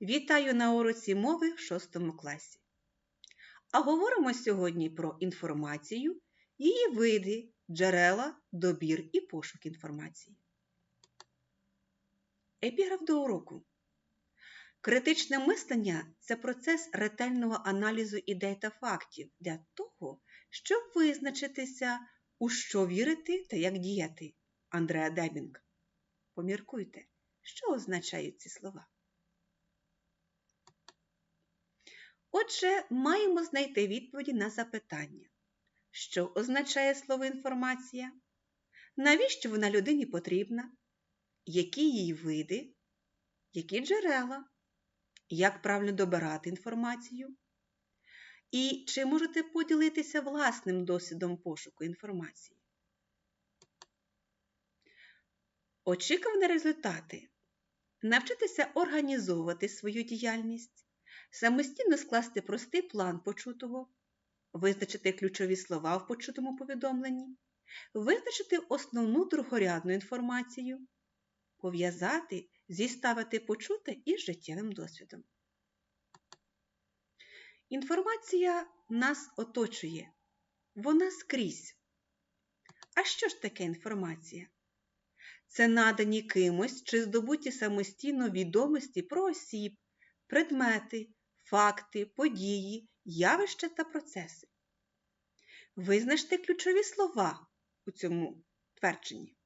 Вітаю на уроці мови в 6 класі. А говоримо сьогодні про інформацію, її види, джерела, добір і пошук інформації. Епіграф до уроку. Критичне мислення це процес ретельного аналізу ідей та фактів для того, щоб визначитися, у що вірити та як діяти. Андреа Дебінг. Поміркуйте, що означають ці слова. Отже, маємо знайти відповіді на запитання, що означає слово інформація, навіщо вона людині потрібна, які її види, які джерела, як правильно добирати інформацію, і чи можете поділитися власним досвідом пошуку інформації. Очікувані результати. Навчитися організовувати свою діяльність самостійно скласти простий план почутого, визначити ключові слова в почутому повідомленні, визначити основну другорядну інформацію, пов'язати, зіставити почуте із життєвим досвідом. Інформація нас оточує, вона скрізь. А що ж таке інформація? Це надані кимось чи здобуті самостійно відомості про осіб, предмети, факти, події, явища та процеси. Визначте ключові слова у цьому твердженні.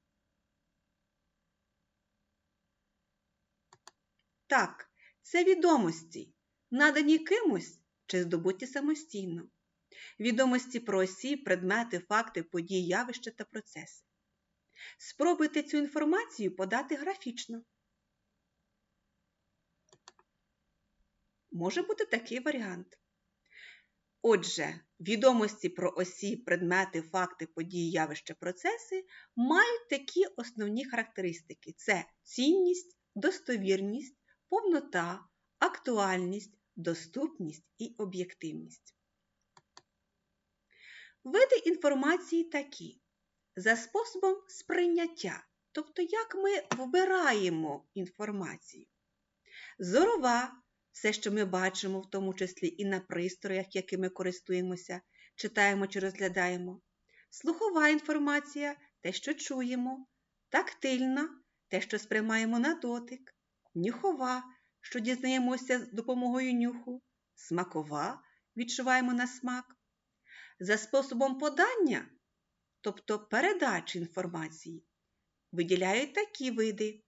Так, це відомості, надані кимось чи здобуті самостійно. Відомості про осіб, предмети, факти, події, явища та процеси. Спробуйте цю інформацію подати графічно. Може бути такий варіант. Отже, відомості про осі, предмети, факти, події, явища, процеси мають такі основні характеристики: це цінність, достовірність, повнота, актуальність, доступність і об'єктивність. Види інформації такі: за способом сприйняття, тобто як ми вибираємо інформацію. Зорова все, що ми бачимо, в тому числі і на пристроях, якими користуємося, читаємо чи розглядаємо, слухова інформація те, що чуємо, тактильна те, що сприймаємо на дотик, нюхова, що дізнаємося з допомогою нюху, смакова відчуваємо на смак. За способом подання, тобто передачі інформації, виділяють такі види.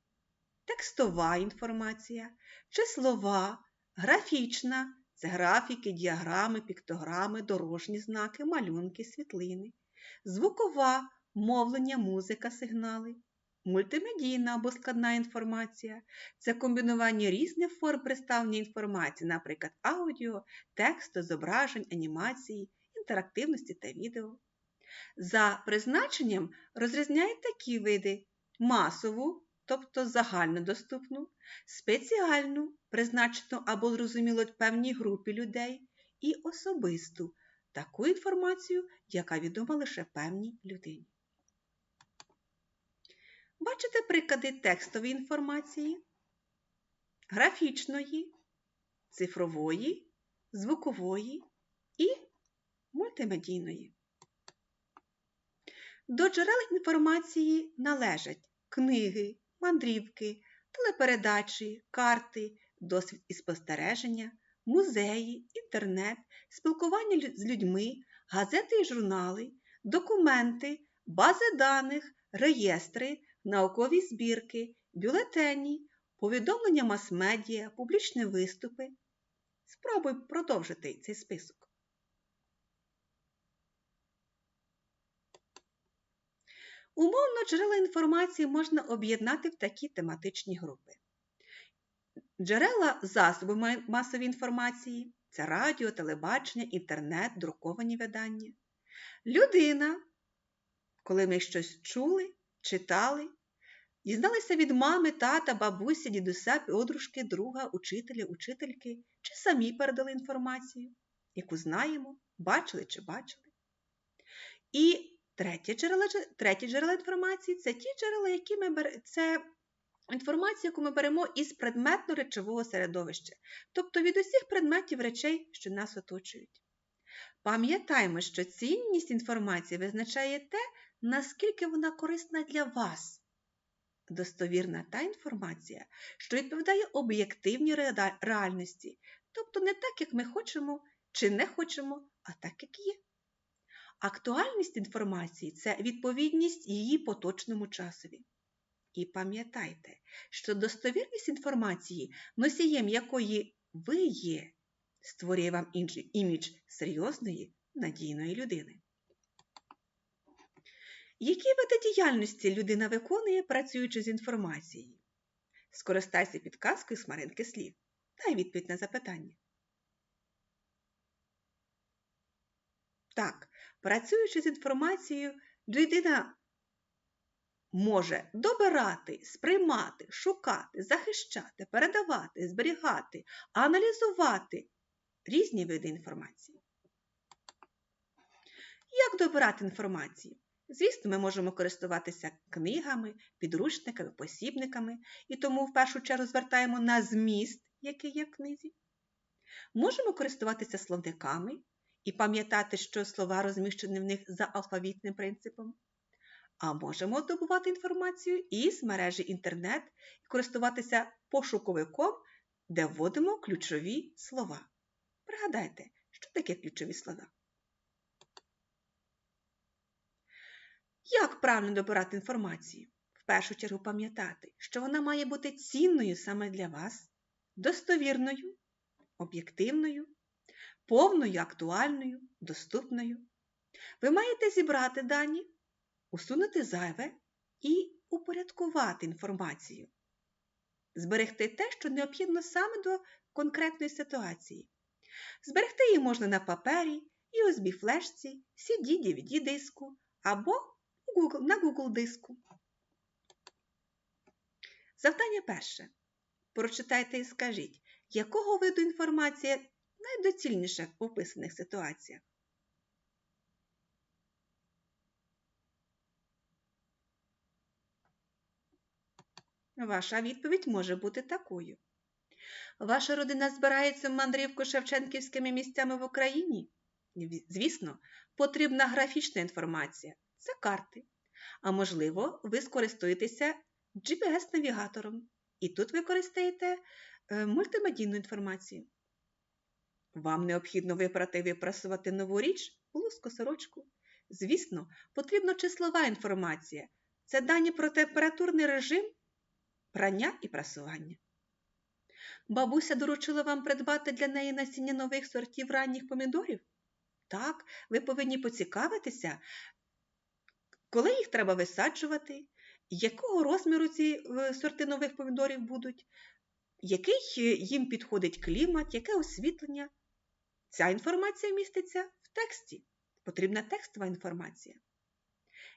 Текстова інформація, числова, Графічна це графіки, діаграми, піктограми, дорожні знаки, малюнки, світлини. Звукова мовлення, музика, сигнали. Мультимедійна або складна інформація це комбінування різних форм представлення інформації, наприклад, аудіо, тексту, зображень, анімації, інтерактивності та відео. За призначенням розрізняють такі види масову, тобто загальнодоступну, спеціальну, призначену або зрозуміло певній групі людей, і особисту таку інформацію, яка відома лише певній людині. Бачите приклади текстової інформації, графічної, цифрової, звукової і мультимедійної. До джерел інформації належать книги, мандрівки, телепередачі, карти, досвід і спостереження, музеї, інтернет, спілкування з людьми, газети і журнали, документи, бази даних, реєстри, наукові збірки, бюлетені, повідомлення мас-медіа, публічні виступи. Спробуй продовжити цей список. Умовно джерела інформації можна об'єднати в такі тематичні групи. Джерела засоби масової інформації це радіо, телебачення, інтернет, друковані видання. Людина, коли ми щось чули, читали, дізналися від мами, тата, бабусі, дідуся, подружки, друга, учителя, учительки, чи самі передали інформацію, яку знаємо, бачили чи бачили. І Третє джерело, треті джерела інформації це ті джерела, які ми беремо, це Інформацію, яку ми беремо із предметно-речового середовища, тобто від усіх предметів речей, що нас оточують. Пам'ятаємо, що цінність інформації визначає те, наскільки вона корисна для вас. Достовірна та інформація, що відповідає об'єктивній реальності, тобто не так, як ми хочемо чи не хочемо, а так, як є. Актуальність інформації це відповідність її поточному часові. І пам'ятайте, що достовірність інформації, носієм якої ви є, створює вам інший імідж серйозної, надійної людини. Які види діяльності людина виконує, працюючи з інформацією? Скористайся підказкою з маринки слів. Дай відповідь на запитання. Так, працюючи з інформацією, людина може добирати, сприймати, шукати, захищати, передавати, зберігати, аналізувати різні види інформації. Як добирати інформацію? Звісно, ми можемо користуватися книгами, підручниками, посібниками, і тому в першу чергу звертаємо на зміст, який є в книзі. Можемо користуватися словниками і пам'ятати, що слова розміщені в них за алфавітним принципом. А можемо здобувати інформацію із мережі інтернет і користуватися пошуковиком, де вводимо ключові слова. Пригадайте, що таке ключові слова. Як правильно добирати інформацію? В першу чергу пам'ятати, що вона має бути цінною саме для вас, достовірною, об'єктивною, повною, актуальною, доступною. Ви маєте зібрати дані, усунути зайве і упорядкувати інформацію, зберегти те, що необхідно саме до конкретної ситуації. Зберегти її можна на папері, USB флешці, CD, DVD диску або на Google диску. Завдання перше. Прочитайте і скажіть, якого виду інформація найдоцільніша в описаних ситуаціях. Ваша відповідь може бути такою. Ваша родина збирається в мандрівку Шевченківськими місцями в Україні? Звісно, потрібна графічна інформація це карти. А можливо, ви скористуєтеся GPS-навігатором. І тут ви користаєте е, мультимедійну інформацію. Вам необхідно випрати і випрасувати нову річ, блузку, сорочку. Звісно, потрібна числова інформація. Це дані про температурний режим, прання і прасування. Бабуся доручила вам придбати для неї насіння нових сортів ранніх помідорів? Так, ви повинні поцікавитися, коли їх треба висаджувати, якого розміру ці е, сорти нових помідорів будуть, який е, їм підходить клімат, яке освітлення. Ця інформація міститься в тексті. Потрібна текстова інформація.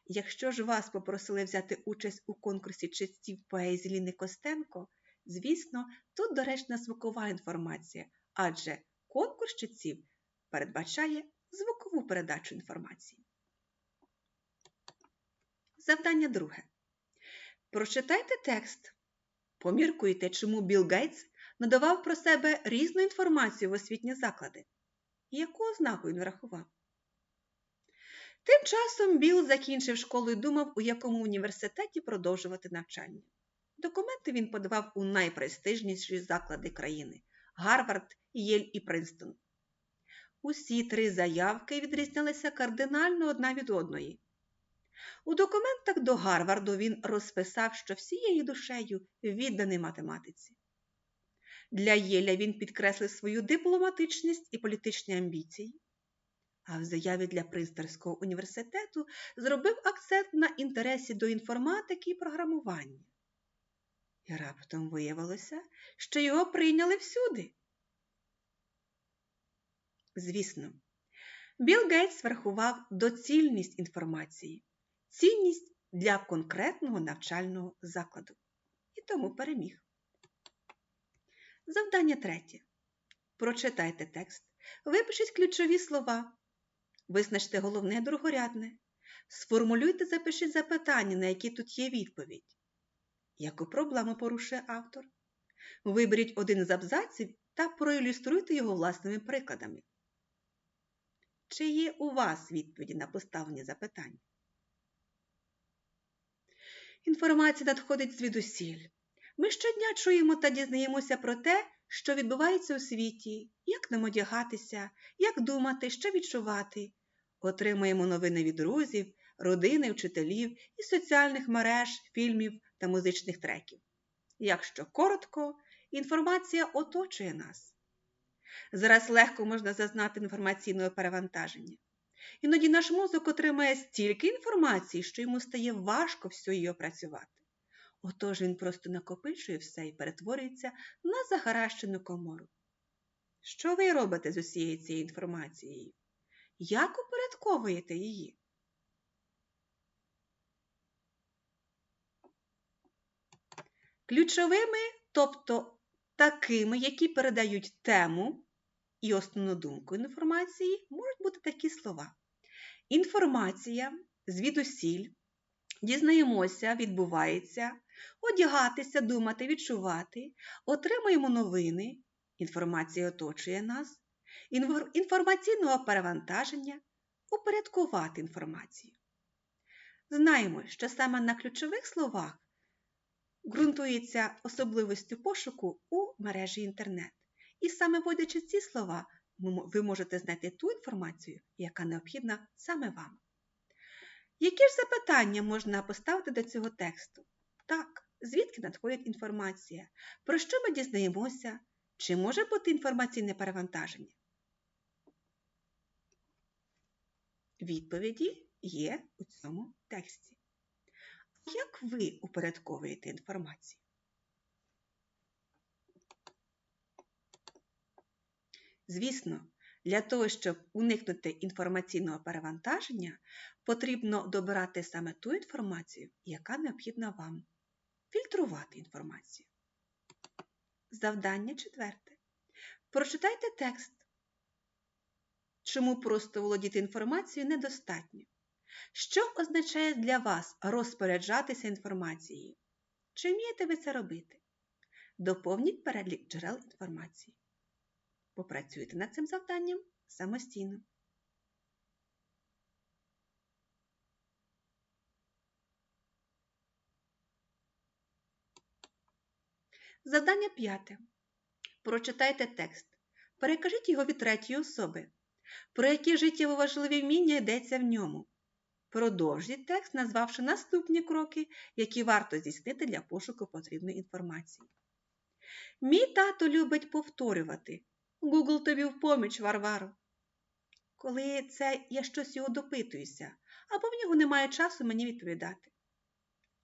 Якщо ж вас попросили взяти участь у конкурсі чистів поезії Ліни Костенко, звісно, тут доречна звукова інформація, адже конкурс читців передбачає звукову передачу інформації. Завдання друге. Прочитайте текст. Поміркуйте, чому Білл Гейтс надавав про себе різну інформацію в освітні заклади. Яку ознаку він врахував? Тим часом Білл закінчив школу і думав, у якому університеті продовжувати навчання. Документи він подавав у найпрестижніші заклади країни Гарвард, Єль і Принстон. Усі три заявки відрізнялися кардинально одна від одної. У документах до Гарварду він розписав, що всією душею відданий математиці. Для Єля він підкреслив свою дипломатичність і політичні амбіції, а в заяві для Принстерського університету зробив акцент на інтересі до інформатики і програмування. І раптом виявилося, що його прийняли всюди. Звісно, Білл Гейтс врахував доцільність інформації цінність для конкретного навчального закладу. І тому переміг. Завдання третє. Прочитайте текст, випишіть ключові слова, визначте головне другорядне. Сформулюйте, запишіть запитання, на які тут є відповідь. Яку проблему порушує автор? Виберіть один з абзаців та проілюструйте його власними прикладами. Чи є у вас відповіді на поставлені запитання? Інформація надходить звідусіль. Ми щодня чуємо та дізнаємося про те, що відбувається у світі, як нам одягатися, як думати, що відчувати. Отримуємо новини від друзів, родини, вчителів і соціальних мереж, фільмів та музичних треків. Якщо коротко, інформація оточує нас. Зараз легко можна зазнати інформаційного перевантаження. Іноді наш мозок отримає стільки інформації, що йому стає важко всю її опрацювати. Отож він просто накопичує все і перетворюється на загаращену комору. Що ви робите з усією цією інформацією? Як упорядковуєте її? Ключовими, тобто такими, які передають тему і основну думку інформації, можуть бути такі слова. Інформація звідусіль, дізнаємося, відбувається, одягатися, думати, відчувати, отримуємо новини, інформація оточує нас, інформаційного перевантаження, упорядкувати інформацію. Знаємо, що саме на ключових словах ґрунтується особливістю пошуку у мережі інтернет. І саме вводячи ці слова, ви можете знайти ту інформацію, яка необхідна саме вам. Які ж запитання можна поставити до цього тексту? Так, звідки надходить інформація? Про що ми дізнаємося? Чи може бути інформаційне перевантаження? Відповіді є у цьому тексті. Як ви упорядковуєте інформацію? Звісно, для того, щоб уникнути інформаційного перевантаження, потрібно добирати саме ту інформацію, яка необхідна вам. Фільтрувати інформацію. Завдання четверте. Прочитайте текст. Чому просто володіти інформацією недостатньо? Що означає для вас розпоряджатися інформацією? Чи вмієте ви це робити? Доповніть перелік джерел інформації. Попрацюйте над цим завданням самостійно. Завдання п'яте. Прочитайте текст. Перекажіть його від третьої особи. Про які життєво важливі вміння йдеться в ньому. Продовжіть текст, назвавши наступні кроки, які варто здійснити для пошуку потрібної інформації. Мій тато любить повторювати Google тобі в поміч, Варваро. Коли це я щось його допитуюся, або в нього немає часу мені відповідати.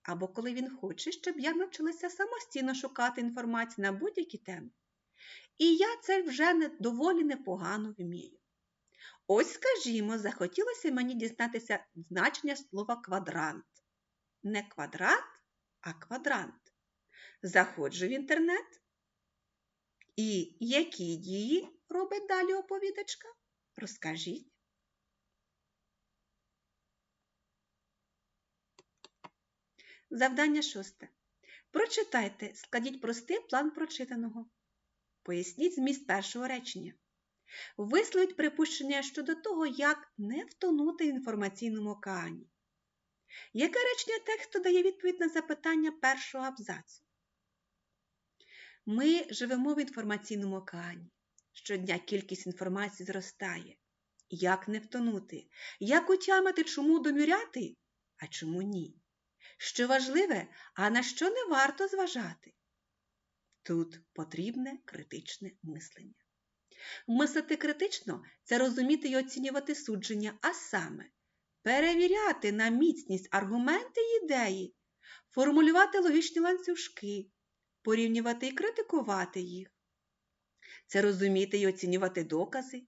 Або коли він хоче, щоб я навчилася самостійно шукати інформацію на будь-які теми. І я це вже не, доволі непогано вмію. Ось, скажімо, захотілося мені дізнатися значення слова квадрант. Не квадрат, а квадрант. Заходжу в інтернет. І які дії робить далі оповідачка? Розкажіть. Завдання шосте. Прочитайте, складіть простий план прочитаного. Поясніть зміст першого речення. Висловіть припущення щодо того, як не втонути в інформаційному океані. Яке речення тексту дає відповідь на запитання першого абзацу? Ми живемо в інформаційному океані. Щодня кількість інформації зростає. Як не втонути? Як утямити, чому довіряти, а чому ні? Що важливе, а на що не варто зважати? Тут потрібне критичне мислення. Мислити критично це розуміти і оцінювати судження, а саме перевіряти на міцність аргументи й ідеї, формулювати логічні ланцюжки, порівнювати і критикувати їх. Це розуміти і оцінювати докази,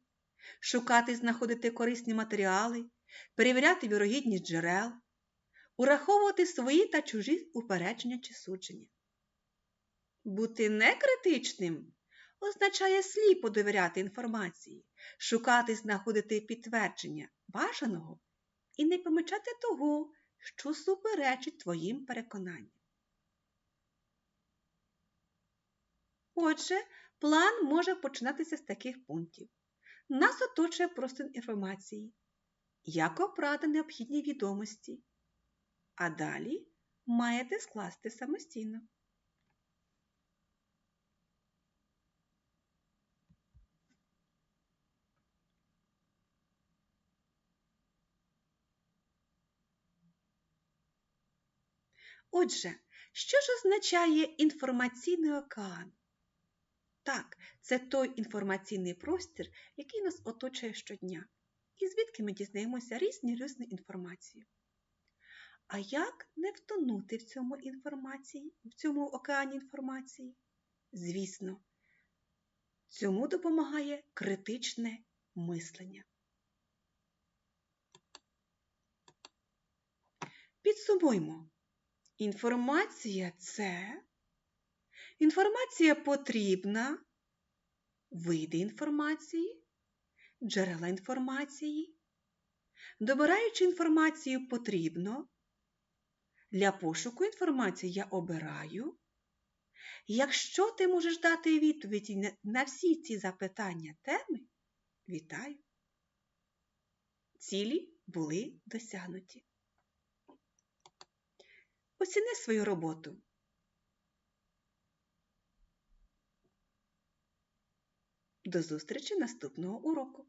шукати і знаходити корисні матеріали, перевіряти вірогідність джерел, ураховувати свої та чужі упередження чи судження. Бути некритичним означає сліпо довіряти інформації, шукати знаходити підтвердження бажаного і не помічати того, що суперечить твоїм переконанням. Отже, план може починатися з таких пунктів. Нас оточує простір інформації, як обрати необхідні відомості, а далі маєте скласти самостійно. Отже, що ж означає інформаційний океан? Так, це той інформаційний простір, який нас оточує щодня, і звідки ми дізнаємося різні різну інформацію. А як не втонути в цьому інформації, в цьому океані інформації? Звісно, цьому допомагає критичне мислення. Підсумуймо. Інформація це інформація потрібна, види інформації, джерела інформації. Добираючи інформацію потрібно, для пошуку інформації я обираю. Якщо ти можеш дати відповіді на всі ці запитання теми, вітаю! Цілі були досягнуті. Оціни свою роботу. До зустрічі наступного уроку!